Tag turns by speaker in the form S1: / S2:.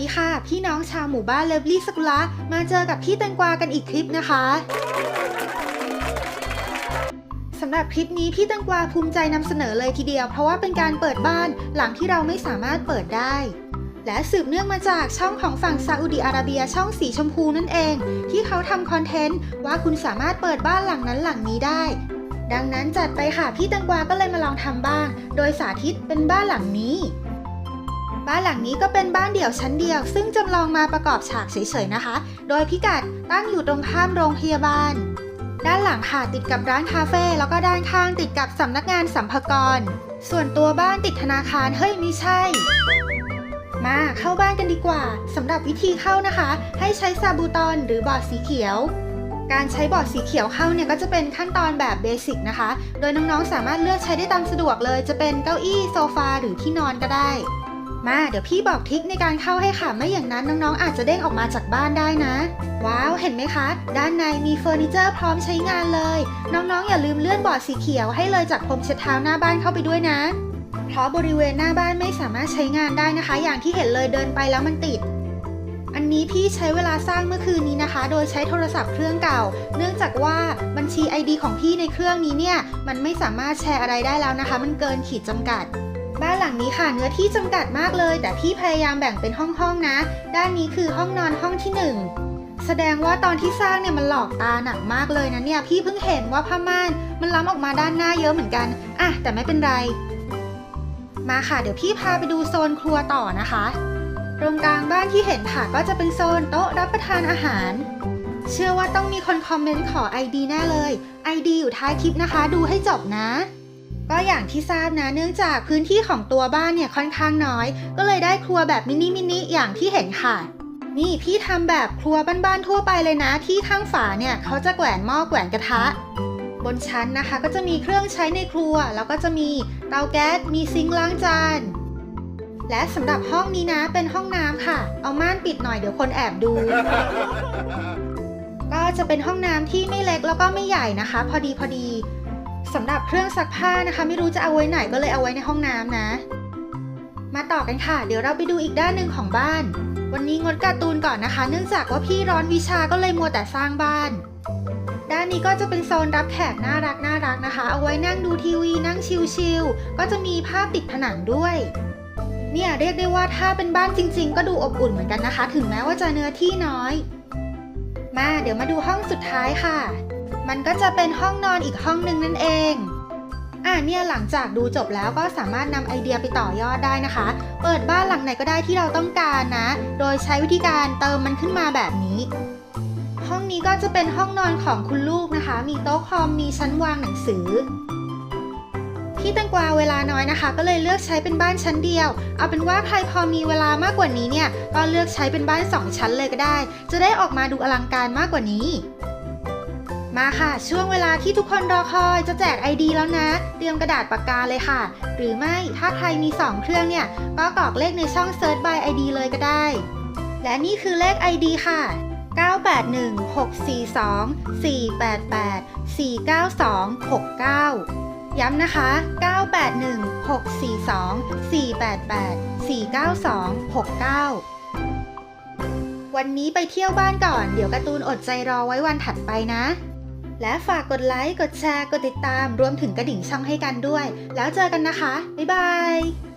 S1: ดีค่ะ พี่น้องชาวหมู่บ้านเลิฟลี่สกุละมาเจอกับพี่แตงกวากันอีกคลิปนะคะสำหรับคลิปนี้พี่แตงกวาภูมิใจนำเสนอเลยทีเดียว เพราะว่าเป็นการเปิดบ้านหลังที่เราไม่สามารถเปิดได้ และสืบเนื่องมาจากช่องของฝั่งซาอุดิอาระเบียช่องสีชมพูนั่นเอง ที่เขาทำคอนเทนต์ว่าคุณสามารถเปิดบ้านหลังนั้นหลังนี้ได้ ดังนั้นจัดไปค่ะพี่แตังกวาก็เลยมาลองทำบ้าง โดยสาธิตเป็นบ้านหลังนี้ บ้านหลังนี้ก็เป็นบ้านเดี่ยวชั้นเดียว ซึ่งจำลองมาประกอบฉากเฉยๆนะคะ โดยพิกัดตั้งอยู่ตรงข้ามโรงพยาบาล ด้านหลังค่ะติดกับร้านคาเฟ่แล้วก็ด้านข้างติดกับสำนักงานสัมภากร ส่วนตัวบ้านติดธนาคารเฮ้ยไม่ใช่ มาเข้าบ้านกันดีกว่าสำหรับวิธีเข้านะคะ ให้ใช้ซาบูตอนหรือบอร์ดสีเขียวการใช้บอร์ดสีเขียวเข้าเนี่ยก็จะเป็นขั้นตอนแบบเบสิกนะคะ โดยน้องๆสามารถเลือกใช้ได้ตามสะดวกเลย จะเป็นเก้าอี้โซฟาหรือที่นอนก็ได้ มา เดี๋ยวพี่บอกทิคในการเข้าให้ค่ะ ไม่อย่างนั้นน้องๆ อาจจะเด้งออกมาจากบ้านได้นะ ว้าว เห็นไหมคะ ด้านในมีเฟอร์นิเจอร์พร้อมใช้งานเลย น้องๆ อย่าลืมเลื่อนบอร์ดสีเขียวให้เลยจากพรมเช็ดเท้าหน้าบ้านเข้าไปด้วยนะ เพราะบริเวณหน้าบ้านไม่สามารถใช้งานได้นะคะ อย่างที่เห็นเลยเดินไปแล้วมันติดอันนี้พี่ใช้เวลาสร้างเมื่อคืนนี้นะคะ โดยใช้โทรศัพท์เครื่องเก่า เนื่องจากว่าบัญชี ID ของพี่ในเครื่องนี้เนี่ย มันไม่สามารถแชร์อะไรได้แล้วนะคะ มันเกินขีดจำกัด บ้านหลังนี้ค่ะเนื้อที่จำกัดมากเลย แต่พี่พยายามแบ่งเป็นห้องๆนะ ด้านนี้คือห้องนอนห้องที่หนึ่งแสดงว่าตอนที่สร้างเนี่ยมันหลอกตาหนักมากเลยนะเนี่ย พี่เพิ่งเห็นว่าผ้าม่านมันล้ำออกมาด้านหน้าเยอะเหมือนกันอะแต่ไม่เป็นไร มาค่ะ เดี๋ยวพี่พาไปดูโซนครัวต่อนะคะตรงกลางบ้านที่เห็นค่ะก็จะเป็นโซนโต๊ะรับประทานอาหาร เชื่อว่าต้องมีคนคอมเมนต์ขอ ID แน่เลย ID อยู่ท้ายคลิปนะคะ ดูให้จบนะ ก็อย่างที่ทราบนะเนื่องจากพื้นที่ของตัวบ้านเนี่ยค่อนข้างน้อย ก็เลยได้ครัวแบบมินิมินิอย่างที่เห็นค่ะ นี่พี่ทำแบบครัวบ้านๆทั่วไปเลยนะ ที่ข้างฝาเนี่ยเขาจะแกวนหม้อแกวนกระทะ บนชั้นนะคะก็จะมีเครื่องใช้ในครัว แล้วก็จะมีเตาแก๊สมีซิงค์ล้างจานและสำหรับห้องนี้นะเป็นห้องน้ำค่ะ เอาม่านปิดหน่อยเดี๋ยวคนแอบดู ก็จะเป็นห้องน้ำที่ไม่เล็กแล้วก็ไม่ใหญ่นะคะ พอดีพอดี สำหรับเครื่องซักผ้านะคะ ไม่รู้จะเอาไว้ไหนก็เลยเอาไว้ในห้องน้ำนะ มาต่อกันค่ะ เดี๋ยวเราไปดูอีกด้านหนึ่งของบ้าน วันนี้งดการ์ตูนก่อนนะคะ เนื่องจากว่าพี่ร้อนวิชาก็เลยมัวแต่สร้างบ้าน ด้านนี้ก็จะเป็นโซนรับแขกน่ารักน่ารักนะคะ เอาไว้นั่งดูทีวีนั่งชิลๆก็จะมีภาพติดผนังด้วยเนี่ยเรียกได้ว่าถ้าเป็นบ้านจริง ๆ ก็ดูอบอุ่นเหมือนกันนะคะ ถึงแม้ว่าจะเนื้อที่น้อย มาเดี๋ยวมาดูห้องสุดท้ายค่ะ มันก็จะเป็นห้องนอนอีกห้องหนึ่งนั่นเองอ่าเนี่ยหลังจากดูจบแล้วก็สามารถนำไอเดียไปต่อยอดได้นะคะ เปิดบ้านหลังไหนก็ได้ที่เราต้องการนะ โดยใช้วิธีการเติมมันขึ้นมาแบบนี้ ห้องนี้ก็จะเป็นห้องนอนของคุณลูกนะคะ มีโต๊ะคอมมีชั้นวางหนังสือพี่แตังกวาเวลาน้อยนะคะ ก็เลยเลือกใช้เป็นบ้านชั้นเดียว เอาเป็นว่าใครพอมีเวลามากกว่านี้เนี่ยก็เลือกใช้เป็นบ้าน 2 ชั้นเลยก็ได้ จะได้ออกมาดูอลังการมากกว่านี้ มาค่ะ ช่วงเวลาที่ทุกคนรอคอยจะแจก ID แล้วนะ เตรียมกระดาษปากกาเลยค่ะ หรือไม่ถ้าใครมี 2 เครื่องเนี่ย ก็กรอกเลขในช่อง Search by ID เลยก็ได้ และนี่คือเลข ID ค่ะ 981-642-488-492-69 ย้ำนะคะ 981-642-488-492-69วันนี้ไปเที่ยวบ้านก่อน เดี๋ยวการ์ตูนอดใจรอไว้วันถัดไปนะ และฝากกดไลค์ กดแชร์ กดติดตาม รวมถึงกระดิ่งช่องให้กันด้วย แล้วเจอกันนะคะ บ๊ายบาย